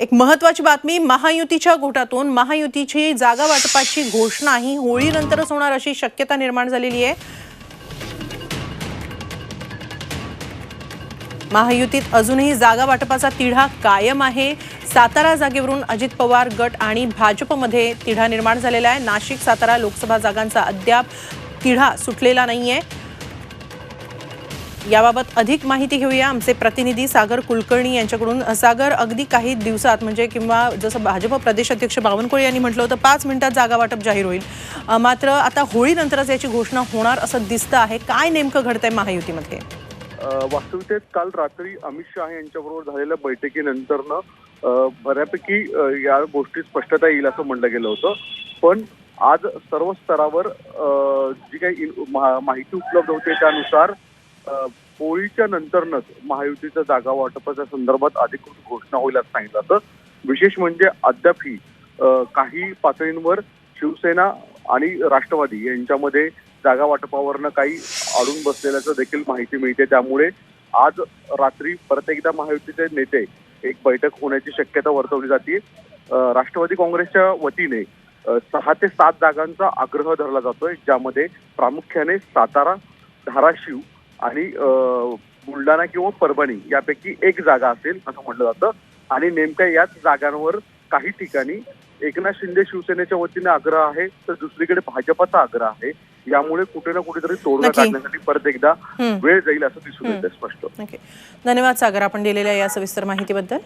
एक महत्वाची बातमी महायुतीच्या गोटातून महायुतीची जागा वाटपाची घोषणा ही होळीनंतरच होणार अशी शक्यता निर्माण झालेली आहे. महायुतीत अजूनही जागा वाटपाचा तिढा कायम आहे. सातारा जागेवरून अजित पवार गट आणि भाजपमध्ये तिढा निर्माण झालेला आहे. नाशिक सातारा लोकसभा जागांचा अद्याप तिढा सुटलेला नाहीये. याबाबत अधिक माहिती घेऊया. आमचे प्रतिनिधी सागर कुलकर्णी यांच्याकडून. सागर अगदी काही दिवसात म्हणजे किंवा जसं भाजप प्रदेशाध्यक्ष बावनकुळे यांनी म्हटलं होतं पाच मिनिटात जागा वाटप जाहीर होईल. मात्र आता होळीनंतरच याची घोषणा होणार असं दिसतं आहे. काय नेमकं घडतंय महायुतीमध्ये? वास्तविकतेत काल रात्री अमित शहा यांच्याबरोबर झालेल्या बैठकीनंतरनं बऱ्यापैकी या गोष्टी स्पष्टता येईल असं म्हणलं गेलं होतं. पण आज सर्व स्तरावर जी काही मा- माहिती उपलब्ध होते त्यानुसार होळीच्या नंतरनच महायुतीचं जागा वाटपाच्या संदर्भात अधिकृत घोषणा होईल असं सांगितलं जातं. विशेष म्हणजे अद्यापही काही पातळींवर शिवसेना आणि राष्ट्रवादी यांच्यामध्ये जागा वाटपावरनं काही अडून बसलेल्याचं देखील माहिती मिळते. त्यामुळे आज रात्री परत एकदा महायुतीचे नेते एक बैठक होण्याची शक्यता वर्तवली जाते. राष्ट्रवादी काँग्रेसच्या वतीने सहा ते सात जागांचा आग्रह धरला जातोय ज्यामध्ये प्रामुख्याने सातारा धाराशिव आणि बुलढाणा किंवा परभणी यापैकी एक जागा असेल असं म्हटलं जातं. आणि नेमक्या याच जागांवर काही ठिकाणी एकनाथ शिंदे शिवसेनेच्या वतीने आग्रह आहे तर दुसरीकडे भाजपचा आग्रह आहे. यामुळे कुठे ना कुठेतरी तोडगा. काढण्यासाठी परत एकदा. वेळ जाईल असं दिसून येते स्पष्ट. धन्यवाद सागर आपण दिलेल्या या सविस्तर माहितीबद्दल.